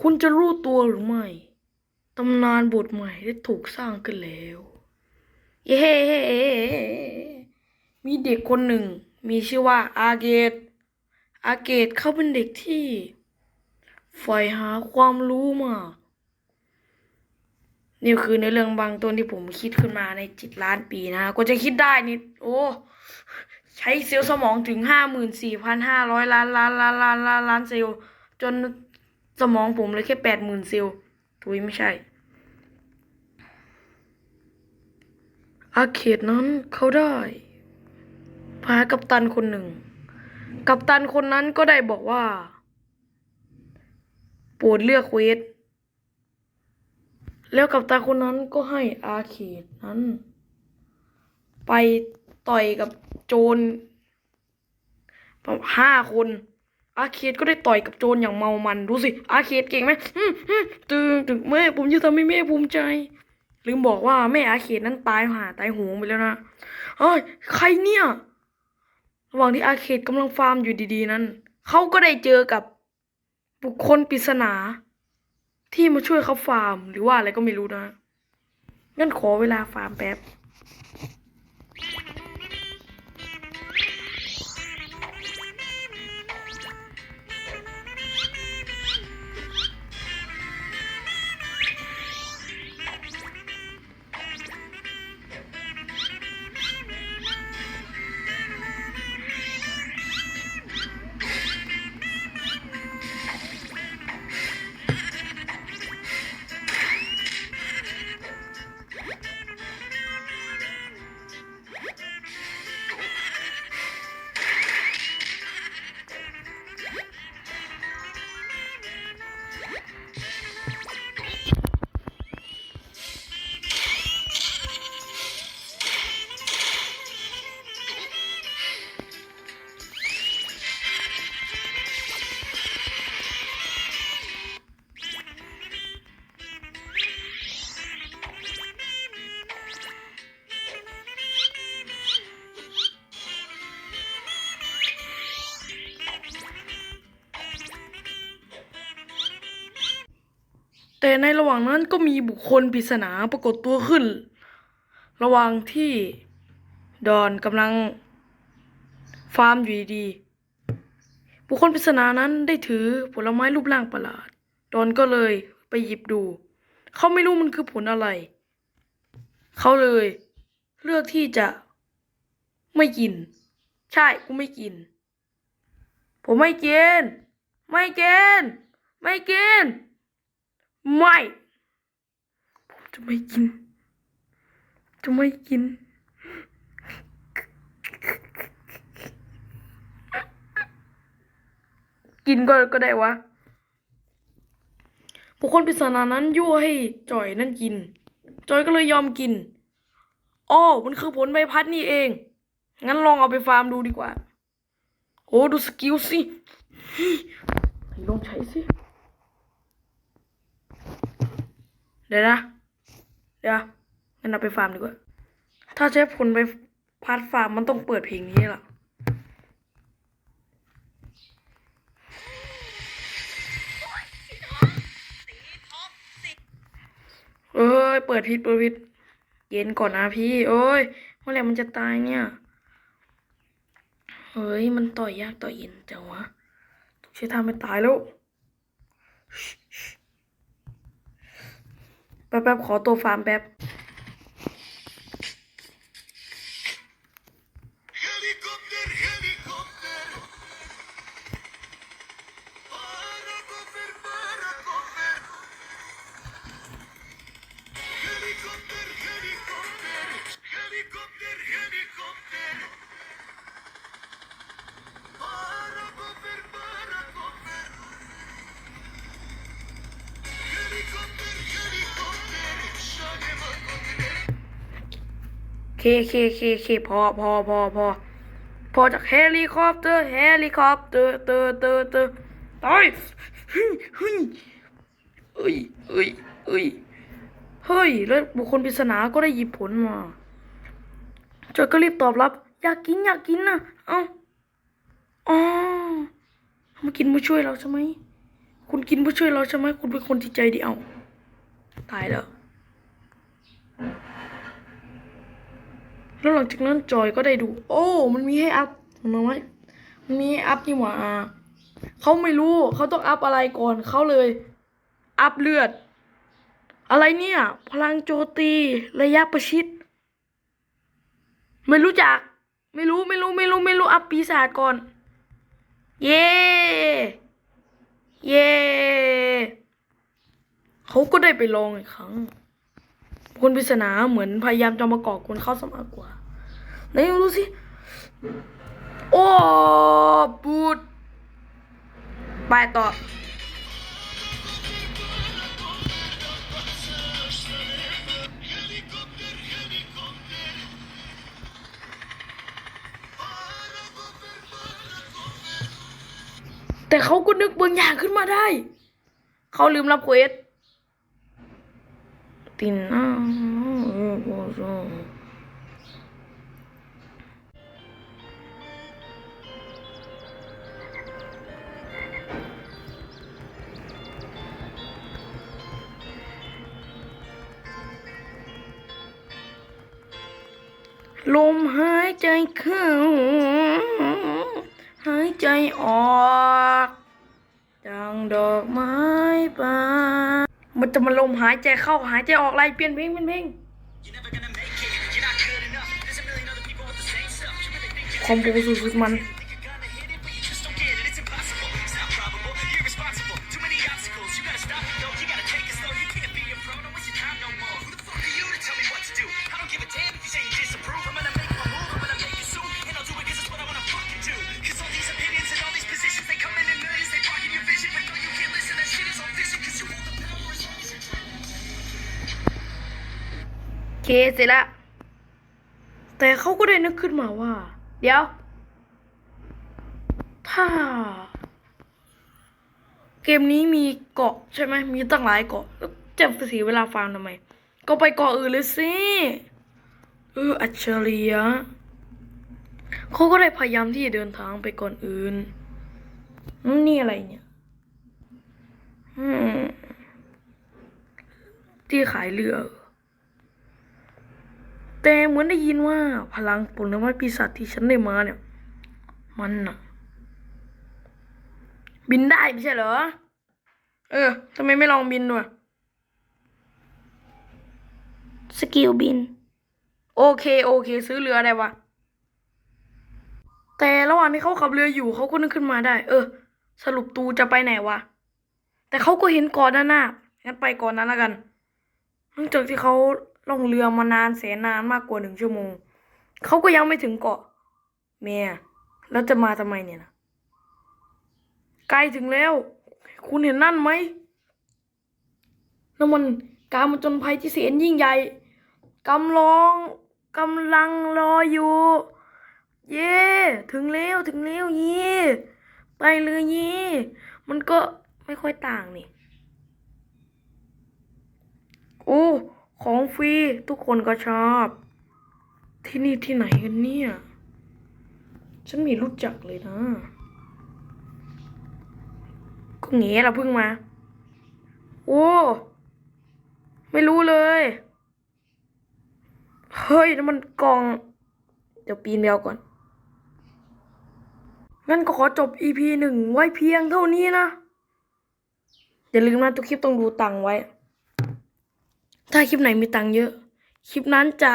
คุณจะรู้ตัวหรือไม่ ตำนานบทใหม่ได้ถูกสร้างขึ้นแล้ว เย้มีเด็กคนหนึ่ง มีชื่อว่าอาเกต อาเกตเขาเป็นเด็กที่ใฝ่หาความรู้มาก นี่คือในเรื่องบางตัวที่ผมคิดขึ้นมาในจิตล้านปีนะกว่าจะคิดได้นี่โอ้ใช้เซลล์สมองถึงห้าหมื่นสี่พันห้าร้อยล้านล้านล้านล้านล้านล้านเซลล์จน สมองผมเลยแค่แปดหมื่นเซลล์ถุยไม่ใช่ อาเขตนั้นเขาได้ พากัปตันคนหนึ่ง กัปตันคนนั้นก็ได้บอกว่า โปรดเลือกเควส แล้วกัปตันคนนั้นก็ให้อาเขตนั้น ไปต่อยกับโจรห้าคน อาเขตก็ได้ต่อยกับโจรอย่างเมามันดูสิ อาเขตเก่งไหมอืมอืมตึงตึงแม่ผมจะทำให้แม่ภูมิใจ ลืมบอกว่าแม่อาเขตนั้นตายห่าตายโหงไปแล้วนะเฮ้ยใครเนี่ย ระหว่างที่อาเขตกำลังฟาร์มอยู่ดีๆนั้น เขาก็ได้เจอกับบุคคลปริศนา ที่มาช่วยเขาฟาร์มหรือว่าอะไรก็ไม่รู้นะงั้นขอเวลาฟาร์มแป๊บ แต่ในระหว่างนั้นก็มีบุคคลปริศนาปรากฏตัวขึ้น ระหว่างที่ดอนกำลังฟาร์มอยู่ดี บุคคลปริศนานั้นได้ถือผลไม้รูปร่างประหลาด ดอนก็เลยไปหยิบดู เขาไม่รู้มันคือผลอะไร เขาเลยเลือกที่จะไม่กิน ใช่กูไม่กิน ผมไม่กิน ไม่กิน ไม่กิน ไม่ ผมจะไม่กิน จะไม่กิน กินก็ก็ได้วะบุคคลปริศนานั้นยั่วให้จอยนั่นกิน จอยก็เลยยอมกินอ้อมันคือผลใบพัดนี่เอง งั้นลองเอาไปฟาร์มดูดีกว่า โอ้ดูสกิลสิลองใช้สิ เดี๋ยวนะ เดี๋ยวงั้นเอาไปฟาร์มดีกว่า ถ้าใช้ผลไปพัดฟาร์มมันต้องเปิดเพลงนี้ล่ะเอ้ย เปิดผิดเปิดผิดเย็นก่อนนะพี่ เอ้ยเมื่อไหร่มันจะตายเนี่ย เฮ้ย มันต่อยยากต่อยเย็นจังวะ ต้องใช้ทางไปตายแล้ว แป๊บๆขอตัวฟาร์มแป๊บ เคเคเคเคพอพอพอพอพอจากเฮลิคอปเตอร์เฮลิคอปเตอร์เตอร์เตอร์เตอร์ตายเฮ้ยเฮ้ยเอ้ยเอ้ยเอ้ยเฮ้ยแล้วบุคคลปริศนาก็ได้หยิบผลมาจอยก็รีบตอบรับ อยากกินอยากกินนะเอ้าอ๋อมากินมาช่วยเราใช่ไหมคุณกินเพื่อช่วยเราใช่ไหมคุณเป็นคนที่ใจดีเอาตายแล้ว แล้วหลังจากนั้นจอยก็ได้ดู โอ้ มันมีให้อัพเห็นไหมมันมีให้อัพนี่หว่าเขาไม่รู้เขาต้องอัพอะไรก่อนเขาเลย อัพเลือด อะไรเนี่ย พลังโจตีระยะประชิด ไม่รู้จัก ไม่รู้ไม่รู้ไม่รู้ไม่รู้อัพปีศาจก่อน เย้เย้เขาก็ได้ไปลองอีกครั้ง คนปริศนาเหมือนพยายามจะมาก่อกวนเขาซะมากกว่าไหนดูสิ โอ้บูดไปต่อแต่เขาก็นึกบางอย่างขึ้นมาได้ เขาลืมรับเควส ตินอ้าโอ้โหลมหายใจเข้า หายใจออกดังดอกไม้บา มันจะมาลมหายใจเข้าหายใจออกอะไรเปลี่ยนเพลงเป็นเพลง You're never gonna make it. You're not good enough. There's a million other people with the same stuff. You really think you're คอมโบสุดๆมัน เคเสร็จละ แต่เขาก็ได้นึกขึ้นมาว่า เดี๋ยว ถ้า เกมนี้มีเกาะใช่ไหม มีตั้งหลายเกาะแล้วจะเสียเวลาฟาร์มทำไม ก็ไปเกาะอื่นเลยสิ เออ อัจฉริยะเขาก็ได้พยายามที่จะเดินทางไปก่อนอื่น นี่อะไรเนี่ยที่ขายเรือ แต่เหมือนได้ยินว่าพลังผลไม้ปีศาจที่ฉันได้มาเนี่ย มันน่ะบินได้ไม่ใช่เหรอ เออทำไมไม่ลองบินด้วยสกิลบิน โอเคโอเค ซื้อเรือได้วะแต่ระหว่างที่เขาขับเรืออยู่เขาก็นึกขึ้นมาได้ เออ สรุปตูจะไปไหนวะแต่เขาก็เห็นเก่อนด้านหน้างั้นไปก่อนนั้นแล้วกันหลังจากที่เขา ล่องเรือมานานแสนนานมากกว่าหนึ่งชั่วโมง เขาก็ยังไม่ถึงเกาะ เมียแล้วจะมาทำไมเนี่ยนะใกล้ถึงแล้ว คุณเห็นนั่นไหมนั่นมันการมาจนภัยที่แสนยิ่งใหญ่กำลองกำลังรออยู่ เย่ถึงแล้วถึงแล้วเย่ไปเลยเย่มันก็ไม่ค่อยต่างนี่ โอ้ ของฟรีทุกคนก็ชอบ ที่นี่ที่ไหนกันเนี่ย ฉันไมีรู้จักเลยนะก็เงี้เราเพิ่งมา โอ้ ไม่รู้เลย เฮ้ยนั่นมันกล่อง เดี๋ยวปีนเดียวก่อน งั้นก็ขอจบ EP หนึ่งไว้เพียงเท่านี้นะ อย่าลืมนะทุกคลิปต้องดูตังไว้ ถ้าคลิปไหนมีตังค์เยอะ คลิปนั้นจะ